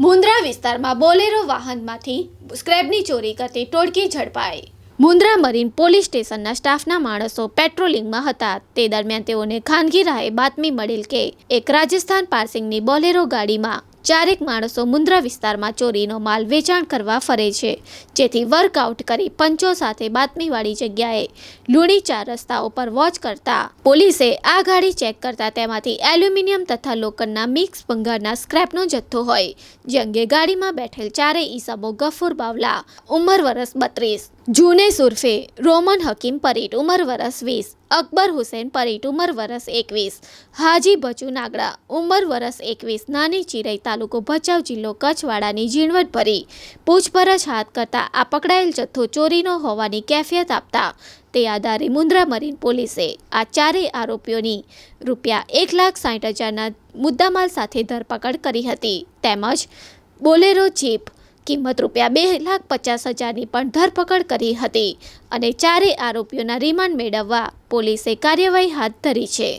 મુન્દ્રા વિસ્તારમાં બોલેરો વાહનમાંથી સ્ક્રેપની ચોરી કરતી ટોળકી ઝડપાઈ. મુન્દ્રા મરીન પોલીસ સ્ટેશનના સ્ટાફના માણસો પેટ્રોલિંગમાં હતા. તે દરમિયાન તેઓને ખાનગી રાહે બાતમી મળેલ કે એક રાજસ્થાન પાર્સિંગની બોલેરો ગાડીમાં ચારેક માણસો મુન્દ્રા વિસ્તારમાં ચોરીનો માલ વેચાણ કરવા ફરે છે. જેથી વર્કઆઉટ કરી પંચો સાથે બાતમીવાળી જગ્યાએ લુણી ચાર રસ્તાઓ પર વોચ કરતા પોલીસે આ ગાડી ચેક કરતા તેમાંથી એલ્યુમિનિયમ તથા લોખંડના મિક્સ ભંગારના સ્ક્રેપનો જથ્થો હોય, જે અંગે ગાડીમાં બેઠેલ ચારેય ઈસમો ગફુર બાવલા, ઉંમર વરસ બત્રીસ. જૂને સુરફે રોમન હકીમ પરીટ ઉંમર વરસ વીસ, અકબર હુસેન પરીટ ઉંમર વરસ એકવીસ, હાજી બચુ નાગડા ઉંમર વરસ એકવીસ, નાની ચિરાઈ તાલુકો ભચાઉ જિલ્લો કચ્છવાડાની ઝીણવટ ભરી, પૂછપરછ હાથ કરતા આ પકડાયેલ જથ્થો ચોરીનો હોવાની કેફિયત આપતા, તે આધારે મુન્દ્રા મરીન પોલીસે આ ચારેય આરોપીઓની રૂપિયા એક લાખ સાઠ હજારના મુદ્દામાલ સાથે ધરપકડ કરી હતી. તેમજ બોલેરો જીપ કિંમત રૂપિયા બે લાખ પચાસ હજારની પણ ધરપકડ કરી હતી અને ચારેય આરોપીઓના રિમાન્ડ મેળવવા પોલીસે કાર્યવાહી હાથ ધરી છે.